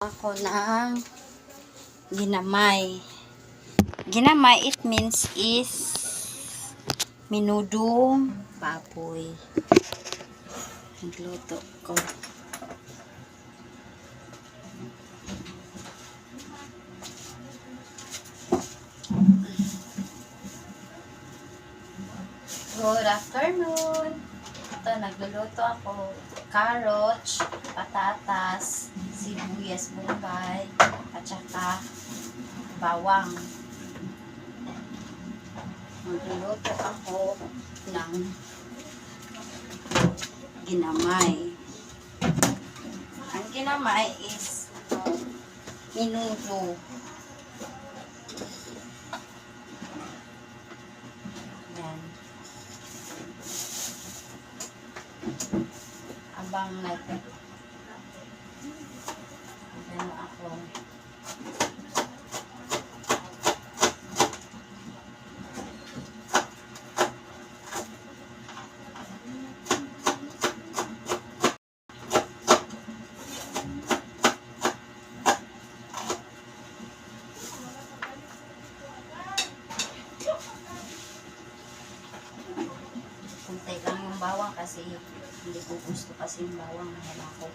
ako ng ginamay. Ginamay, it means is minudong baboy. Nagluto ko. Good afternoon. Ito, nagluluto ako. Carrots, patatas, sibuyas, bombay, at saka bawang. Magluluto ako ng ginamay. Ang ginamay is minuto. Yan. Abang natin. Kasi hindi ko gusto kasi yung bawang na halako.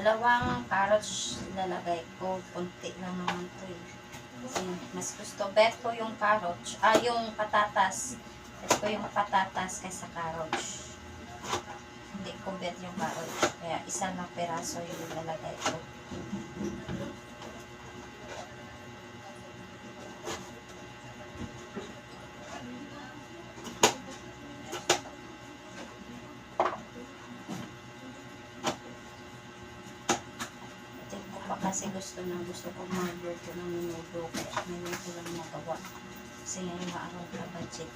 Dalawang carrots lalagay ko. Kunti lang naman to eh. Kasi mas gusto, bet ko yung carrots, ah, yung patatas. Bet ko yung patatas kaysa carrots. Hindi ko bet yung carrots. Kaya isa lang peraso yung lalagay ko. Kasi gusto na gusto ko mag-luto ng minudo. Ngayon ko lang magawa. Kasi ngayon maaraw na budget.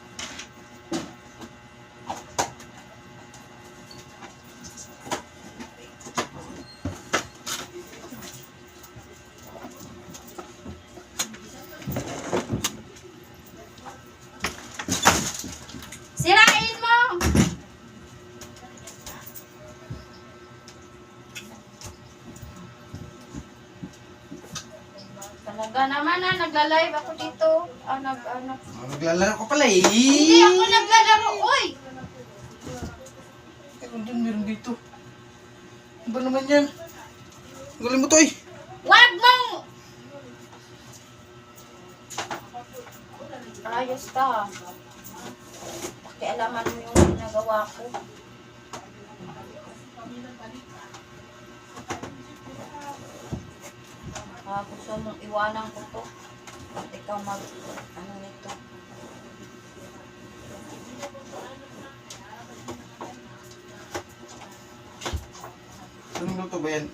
Na, nagla-live ako dito. Ah, nag, ano. Oh, naglalaro ko pala eh. Hindi ako naglalaro, oy! Meron din, meron dito. Ano ba naman yan? Galing mo to eh. Wag mong! Ayos ka. Pakialaman mo yung ginagawa ko. Ah, gusto mong iwanan ko to. At ikaw mag, ano nito. Luto ba yan?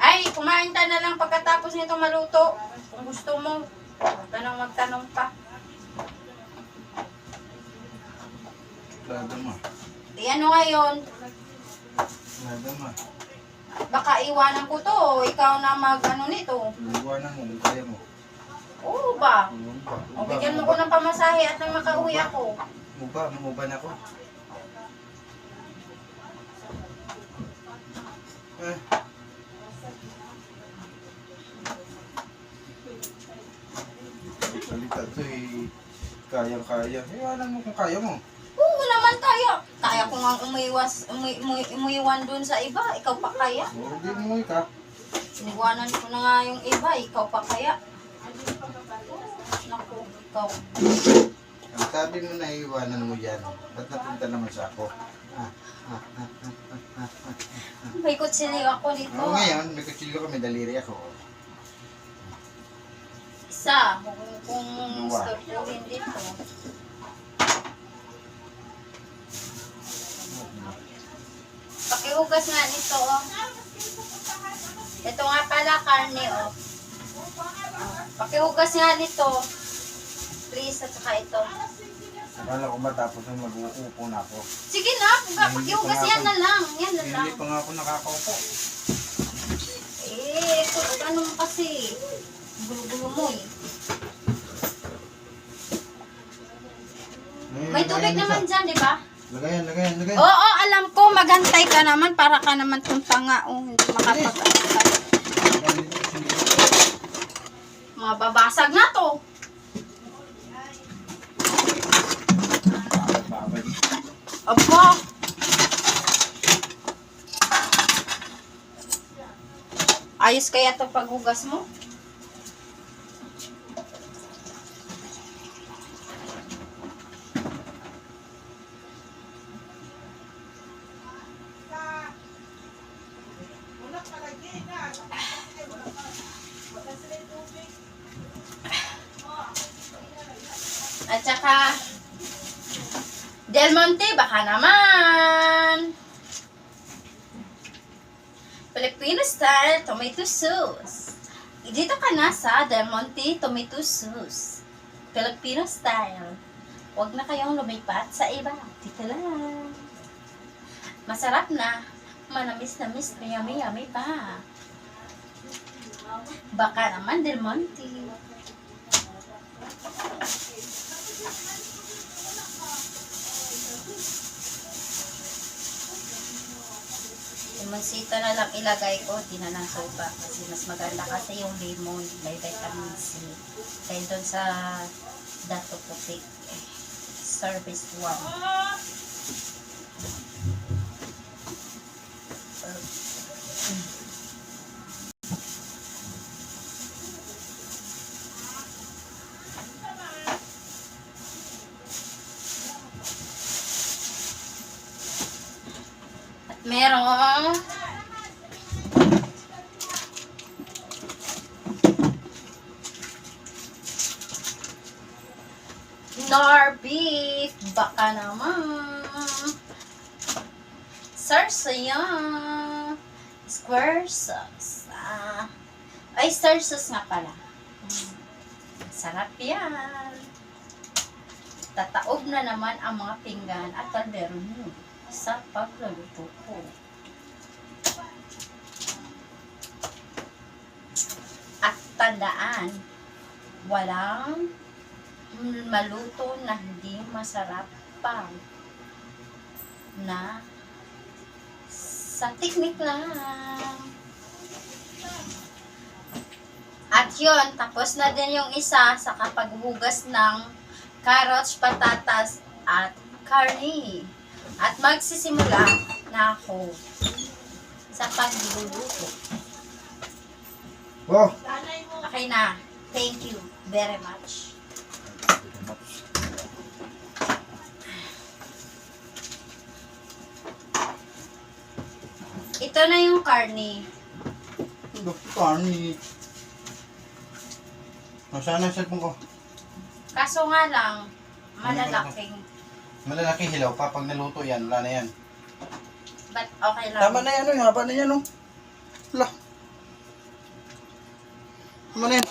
Ay, kumain ka na lang pagkatapos nito maluto. Kung gusto mo, nang magtanong pa. Lada ma. Di ano ngayon, Lada ma. Baka iwanan ko to. Ikaw na mag ano nito. Iwanan mo kaya mo. Oo ba? Oo ba? O bigyan mo ko ng pamasahe at nang makauwi ako. Muba, muba na ako. Eh. Salita to eh. Kayang-kaya. Iwanan mo kung kaya mo. Oo naman kaya. Kaya ko nga umiwas, umi, umi, umiwan dun sa iba. Ikaw pa kaya? O, di mo ka. Iniwanan ko na nga yung iba. Ikaw pa kaya? Naku, ikaw. Ang sabi mo na iwanan mo yan. Ba't napunta naman sa ako? Ah, May kutsili ako dito. Oo, ngayon, may kutsilyo ka, may daliri ako. Isa. Kung, kung Dua. storpuhin dito. Pakihugas nga nito, oh. Ito nga pala, karne, oh. Oh, Pakihugas nga nito. Please, at saka ito. Akala ko matapos na mag-uupo na ako. Sige na, puga, pakihugas yan na lang. Yan na lang. Hindi pa nga ako nakakaupo. Eh, kung ano mo kasi. Gulo-gulo mo eh. May tubig naman dyan, di ba? Lagayan, lagayan, lagayan. Oo, alam ko. Magantay ka naman para ka naman tong tanga. Oh, hindi makapag-antay. Kutsilyo. Mababasag na to. Aba. Ayos kaya to paghugas mo? Del Monte, baka naman. Filipino style tomato sauce. Dito ka na sa Del Monte tomato sauce. Filipino style. Huwag na kayong lumipat sa iba. Dito lang. Masarap na. Manamis-namis. Yummy-yummy pa. Baka naman Del Monte. Limonita na lang ilagay ko, di na ng soba. Kasi mas maganda kasi yung lemon, may vitamin C. Dahil doon sa dato puti. Eh, service one. At merong nor beef. Baka naman. Sarsaya. Square sauce. Ah. Ay, sauce nga pala. Mm. Sarap yan. Tataob na naman ang mga pinggan at kaldero niyo sa pagluluto ko. At tandaan, walang maluto na hindi masarap pa na sa teknik lang. At yun, tapos na din yung isa sa kapaghugas ng carrots, patatas, at karni. At magsisimula na ako sa pagluluto. Oh! Okay na. Thank you very much. Ito na yung karni. Kani. Nasaan ang cellphone ko? Kaso nga lang, malalaking. Malalaki hilaw pa. Pag naluto yan, wala na yan. But okay lang. Tama na yan, oh. Haba na yan, oh. Wala. Tama na yan.